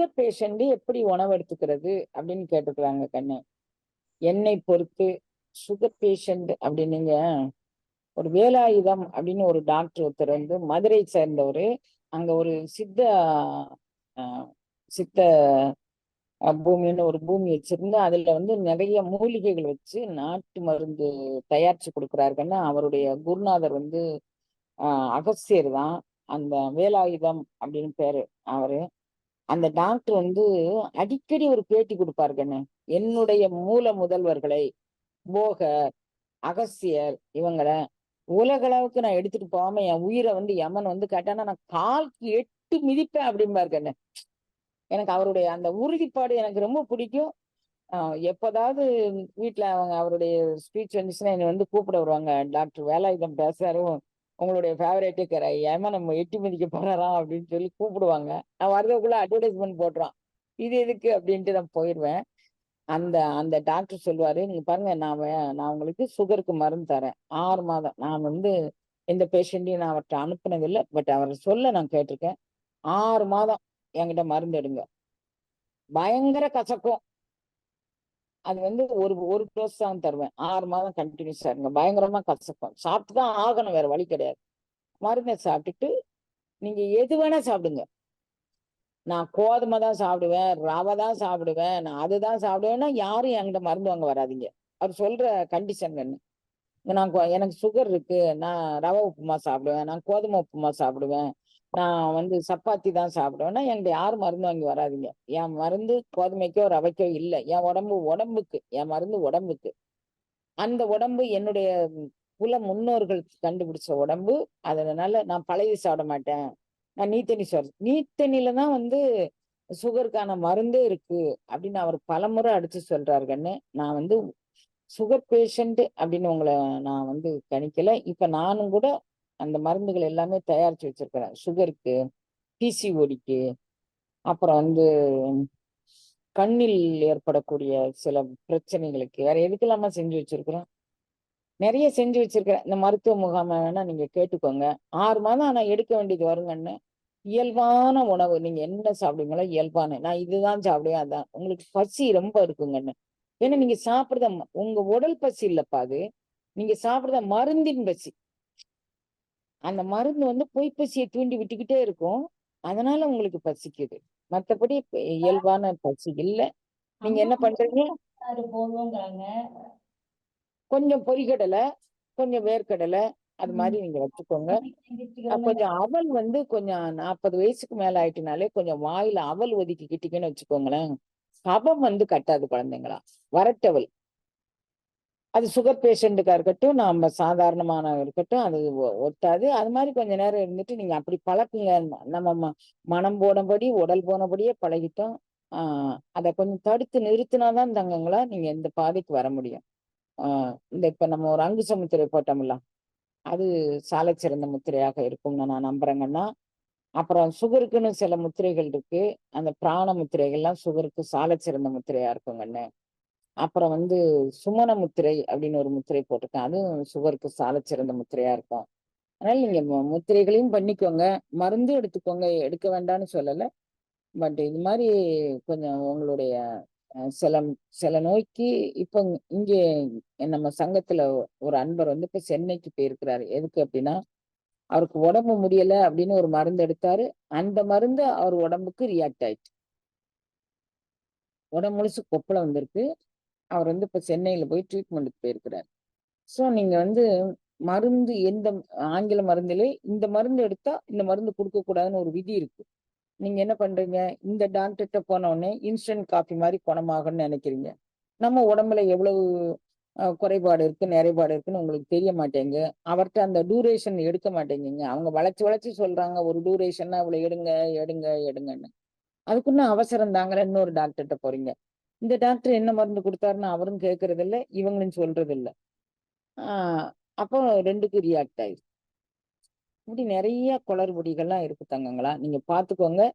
Sugar patient எப்படி உணவு எடுத்துக்கிறது அப்படின்னு கேட்டுக்கிறாங்க கண்ணு. என்னை பொறுத்து சுகர் பேஷண்ட் அப்படின்னுங்க. ஒரு வேலாயுதம் அப்படின்னு ஒரு டாக்டர் ஒருத்தர் வந்து மதுரை சேர்ந்தவர். அங்க ஒரு சித்த ஆஹ், சித்த பூமின்னு ஒரு பூமி வச்சிருந்து அதுல வந்து நிறைய மூலிகைகள் வச்சு நாட்டு மருந்து தயாரிச்சு கொடுக்குறாருன்னா அவருடைய குருநாதர் வந்து ஆஹ், அகஸ்தியர் தான். அந்த வேலாயுதம் அப்படின்னு பேரு அவரு. அந்த டாக்டர் வந்து அடிக்கடி ஒரு பேட்டி கொடுப்பாரு கண்ணு. என்னுடைய மூல முதல்வர்களை போகர் அகசியர் இவங்களை உலகளவுக்கு நான் எடுத்துட்டு போகாம என் உயிரை வந்து யமன் வந்து கேட்டானா நான் கால்க்கு எட்டு மிதிப்பேன் அப்படிம்பாரு கண்ணு. எனக்கு அவருடைய அந்த உறுதிப்பாடு எனக்கு ரொம்ப பிடிக்கும். எப்போதாவது வீட்டில் அவங்க அவருடைய ஸ்பீச் வந்துச்சுன்னா என்னை வந்து கூப்பிட வருவாங்க. டாக்டர் வேலாயுதம் பேசுறாரு. உங்களுடைய ஃபேவரேட்டு கரை ஏமா நம்ம எட்டி மதிக்க போறாராம் அப்படின்னு சொல்லி கூப்பிடுவாங்க. நான் வரதுக்குள்ள அட்வர்டைஸ்மெண்ட் போடுறான் இது எதுக்கு அப்படின்ட்டு நான் போயிடுவேன். அந்த அந்த டாக்டர் சொல்லுவாரு நீங்க பாருங்க நான் நான் உங்களுக்கு சுகருக்கு மருந்து தரேன். ஆறு மாதம். நான் வந்து எந்த பேஷண்ட்டையும் நான் அவர்கிட்ட அனுப்புனதில்லை. பட் அவரை சொல்ல நான் கேட்டிருக்கேன். ஆறு மாதம் என்கிட்ட மருந்து எடுங்க. பயங்கர கசக்கும். அது வந்து ஒரு ஒரு டோஸ் தான் தருவேன். ஆறு மாதம் கண்டினியூஸா இருங்க. பயங்கரமா கசக்கும். சாப்பிட்டு தான் ஆகணும் வேற வழி கிடையாது. மருந்தை சாப்பிட்டுட்டு நீங்க எது வேணா சாப்பிடுங்க. நான் கோதுமை தான் சாப்பிடுவேன் ரவை தான் சாப்பிடுவேன் நான் அதுதான் சாப்பிடுவேன்னா யாரும் என்கிட்ட மருந்து வாங்க வராதீங்க. அவர் சொல்ற கண்டிஷன் என்ன? நான் எனக்கு சுகர் இருக்கு நான் ரவை உப்புமா சாப்பிடுவேன் நான் கோதுமை உப்புமா சாப்பிடுவேன். நான் வந்து சப்பாத்தி தான் சாப்பிடுவேன்னா என்கிட்ட யாரும் மருந்து வாங்கி வராதீங்க. என் மருந்து கோதுமைக்கோ ரவைக்கோ இல்லை. என் உடம்பு உடம்புக்கு என் மருந்து உடம்புக்கு. அந்த உடம்பு என்னுடைய குல முன்னோர்கள் கண்டுபிடிச்ச உடம்பு. அதனால நான் பழைய சாப்பிட மாட்டேன். நான் நீத்தண்ணி சாப்பிட நீத்தண்ணில தான் வந்து சுகருக்கான மருந்தே இருக்கு அப்படின்னு அவர் பலமுறை அடிச்சு சொல்றாரு நான் வந்து சுகர் பேஷண்ட் அப்படின்னு உங்களை நான் வந்து கணிக்கல. இப்ப நானும் கூட அந்த மருந்துகள் எல்லாமே தயாரிச்சு வச்சிருக்கிறேன். சுகருக்கு பிசிஓடிக்கு அப்புறம் வந்து கண்ணில் ஏற்படக்கூடிய சில பிரச்சனைகளுக்கு வேற எதுக்கெல்லாமா செஞ்சு வச்சிருக்கிறோம். நிறைய செஞ்சு வச்சிருக்கிறேன். இந்த மருத்துவ முகாமை வேணா நீங்க கேட்டுக்கோங்க. ஆறு மாதம் ஆனா எடுக்க வேண்டியது வருங்கன்னு. இயல்பான உணவு. நீங்க என்ன சாப்பிடுவீங்களோ இயல்பான. நான் இதுதான் சாப்பிடுவேன் அதான். உங்களுக்கு பசி ரொம்ப இருக்குங்கன்னு. ஏன்னா நீங்க சாப்பிடுறத உங்க உடல் பசி இல்லப்பா அது. நீங்க சாப்பிடுறத மருந்தின் பசி. அந்த மருந்து வந்து பொய் பசியை தூண்டி விட்டுக்கிட்டே இருக்கும். அதனால உங்களுக்கு பசிக்குது. மத்தபடி இயல்பான பசி இல்ல. நீங்க என்ன பண்றீங்க? கொஞ்சம் பொரிகடலை கொஞ்சம் வேர்க்கடலை அது மாதிரி நீங்க வச்சுக்கோங்க. கொஞ்சம் அவல் வந்து கொஞ்சம் நாற்பது வயசுக்கு மேல ஆயிட்டுனாலே கொஞ்சம் வாயில அவல் ஒதுக்கிக்கிட்டீங்கன்னு வச்சுக்கோங்களேன். கபம் வந்து கட்டாது குழந்தைங்களா. வரட்டவல். அது சுகர் பேஷண்ட்டுக்காக இருக்கட்டும் நம்ம சாதாரணமான இருக்கட்டும் அது ஒ- ஒட்டாது அது மாதிரி கொஞ்ச நேரம் இருந்துட்டு நீங்க அப்படி பழக்குங்க நம்ம ம- மனம் போனபடி உடல் போனபடியே பழகிட்டோம். ஆஹ் அதை கொஞ்சம் தடுத்து நிறுத்தினாதான் தங்கங்களா நீங்க இந்த பாதைக்கு வர முடியும். ஆஹ் இந்த இப்ப நம்ம ஒரு அங்கு சமுத்திரை போட்டோம்ல அது சாலை சிறந்த முத்திரையாக இருக்கும்னு நான் நம்புறேங்கன்னா அப்புறம் சுகருக்குன்னு சில முத்திரைகள் இருக்கு. அந்த பிராண முத்திரைகள்லாம் சுகருக்கு சாலை சிறந்த முத்திரையா இருக்குங்கன்னு அப்புறம் வந்து சுமண முத்திரை அப்படின்னு ஒரு முத்திரை போட்டிருக்கேன். அதுவும் சுகருக்கு சால சிறந்த முத்திரையா இருக்கும். அதனால நீங்க முத்திரைகளையும் பண்ணிக்கோங்க. மருந்து எடுத்துக்கோங்க. எடுக்க வேண்டாம்னு சொல்லல. பட் இது மாதிரி கொஞ்சம் உங்களுடைய சில சில நோய்க்கு இப்போ இங்கே நம்ம சங்கத்துல ஒரு அன்பர் வந்து இப்போ சென்னைக்கு போயிருக்கிறாரு. எதுக்கு அப்படின்னா அவருக்கு உடம்பு முடியல அப்படின்னு ஒரு மருந்து எடுத்தாரு. அந்த மருந்து அவர் உடம்புக்கு ரியாக்ட் ஆயிடுச்சு உடம்பு முழுசு கொப்பளம் வந்திருக்கு. அவர் வந்து இப்ப சென்னையில போய் ட்ரீட்மெண்ட்டுக்கு போயிருக்கிறார். ஸோ நீங்க வந்து மருந்து எந்த ஆங்கில மருந்திலே இந்த மருந்து எடுத்தா இந்த மருந்து கொடுக்க கூடாதுன்னு ஒரு விதி இருக்கு. நீங்க என்ன பண்றீங்க? இந்த டாக்டர்கிட்ட போன உடனே இன்ஸ்டன்ட் காஃபி மாதிரி குணமாகும்னு நினைக்கிறீங்க. நம்ம உடம்புல எவ்வளவு குறைபாடு இருக்கு நிறைபாடு இருக்குன்னு உங்களுக்கு தெரிய மாட்டேங்க அவர்கிட்ட அந்த டூரேஷன் எடுக்க மாட்டேங்குங்க அவங்க வளைச்சு வளைச்சு சொல்றாங்க ஒரு டூரேஷன்னா இவ்வளவு எடுங்க எடுங்க எடுங்கன்னு. அதுக்குன்னு அவசரம் தாங்கிற இன்னொரு டாக்டர்கிட்ட போறீங்க. இந்த டாக்டர் என்ன மருந்து கொடுத்தாருன்னு அவரும் கேட்கறது இவங்களும் சொல்றதில்ல. ஆஹ் அப்போ ரெண்டுக்கு ரியாக்ட் ஆயிடுச்சு இப்படி நிறைய குளறுபடிகள்லாம் இருக்கு தங்கங்களா நீங்க பாத்துக்கோங்க